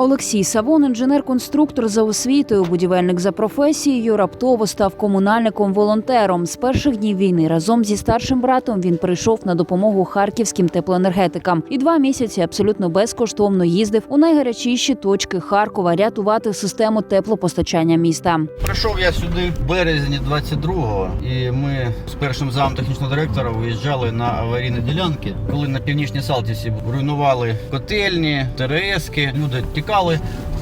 Олексій Савон, інженер-конструктор за освітою, будівельник за професією, раптово став комунальником-волонтером. З перших днів війни разом зі старшим братом він прийшов на допомогу харківським теплоенергетикам і два місяці абсолютно безкоштовно їздив у найгарячіші точки Харкова рятувати систему теплопостачання міста. Прийшов я сюди в березні 22-го, і ми з першим замом технічного директора виїжджали на аварійні ділянки, коли на північній Салтівці руйнували котельні, ТРСки, люди тікали,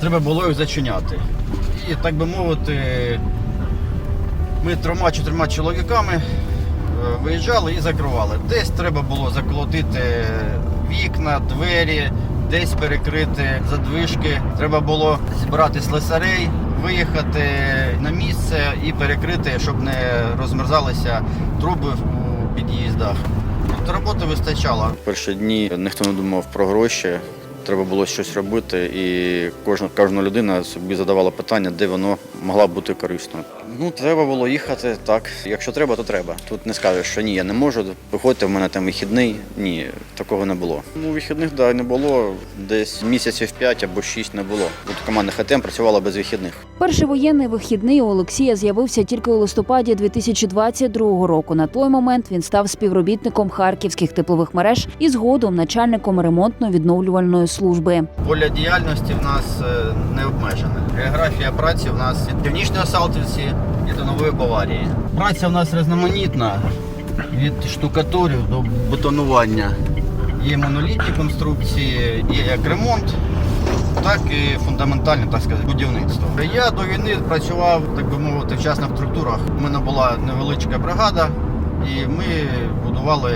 треба було їх зачиняти. І так би мовити, ми трьома-чотирма чоловіками е, виїжджали і закривали. Десь треба було заколотити вікна, двері, десь перекрити задвижки. Треба було зібрати слесарей, виїхати на місце і перекрити, щоб не розмерзалися труби у під'їздах. Тобто роботи вистачало. Перші дні ніхто не думав про гроші. Треба було щось робити, і кожна, кожна людина собі задавала питання, де воно могла бути корисно. Ну, треба було їхати так. Якщо треба, то треба. Тут не скажеш, що ні, я не можу. Виходьте, в мене там вихідний. Ні, такого не було. Ну, вихідних да, не було. Десь місяців 5 або 6 не було. От команда ХТМ працювала без вихідних. Перший воєнний вихідний у Олексія з'явився тільки у листопаді 2022 року. На той момент він став співробітником харківських теплових мереж і згодом начальником ремонтно-відновлювальної служби. Поля діяльності в нас е, не обмежена. Географія праці в нас від північної Салтівці і до Нової Баварії. Праця в нас різноманітна від штукатурів до бетонування. Є монолітні конструкції, є як ремонт, так і фундаментальне, так сказати, будівництво. Я до війни працював, так би мовити, в частних структурах. У мене була невеличка бригада, і ми будували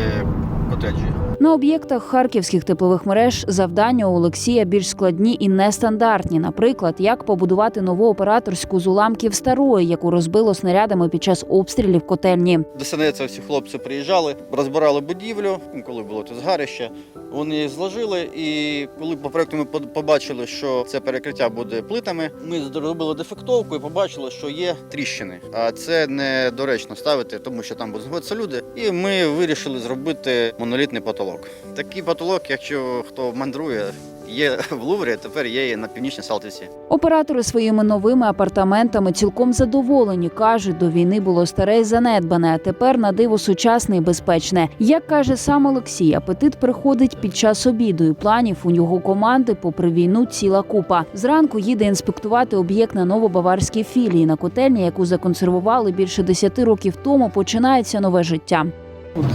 котеджі. На об'єктах харківських теплових мереж завдання у Олексія більш складні і нестандартні. Наприклад, як побудувати нову операторську з уламків старої, яку розбило снарядами під час обстрілів котельні. ДСНЦ всі хлопці приїжджали, розбирали будівлю, коли було тут згарище. Вони її зложили, і коли по проекту ми побачили, що це перекриття буде плитами, ми зробили дефектовку і побачили, що є тріщини. А це недоречно ставити, тому що там будуть люди. І ми вирішили зробити монолітний потолок. Такий потолок, якщо хто мандрує, є в Луврі, тепер є і на північній Салтівці. Оператори своїми новими апартаментами цілком задоволені. кажуть, до війни було старе й занедбане, а тепер на диво сучасне і безпечне. Як каже сам Олексій, апетит приходить під час обіду, і планів у його команди, попри війну, ціла купа. Зранку їде інспектувати об'єкт на новобаварській філії на котельні, яку законсервували більше 10 років тому. Починається нове життя.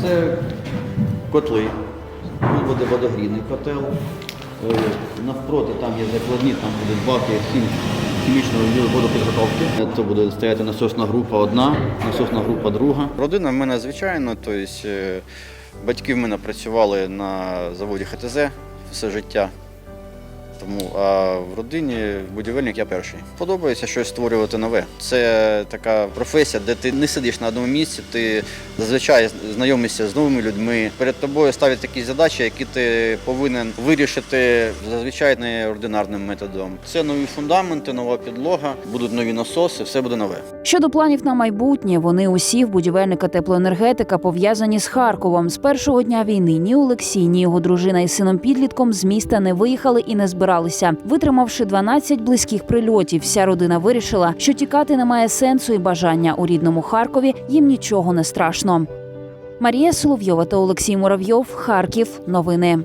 Це котли. Буде водогрійний котел. Е, Навпроти там є закладні, там будуть баки хім- хімічної водопідготовки. Це буде стояти насосна група одна, насосна група друга. Родина в мене звичайно, тобто е, батьки в мене працювали на заводі ХТЗ все життя. Тому а в родині будівельник я перший. Подобається щось створювати нове. Це така професія, де ти не сидиш на одному місці, ти зазвичай знайомишся з новими людьми. Перед тобою ставлять такі задачі, які ти повинен вирішити зазвичай неординарним методом. Це нові фундаменти, нова підлога, будуть нові насоси, все буде нове. Щодо планів на майбутнє, вони усі в будівельника теплоенергетика пов'язані з Харковом. З першого дня війни ні Олексій, ні його дружина із сином підлітком з міста не виїхали і не збиралися. Витримавши 12 близьких прильотів, вся родина вирішила, що тікати немає сенсу і бажання у рідному Харкові їм нічого не страшно. Марія Соловйова та Олексій Муравйов. Харків. Новини.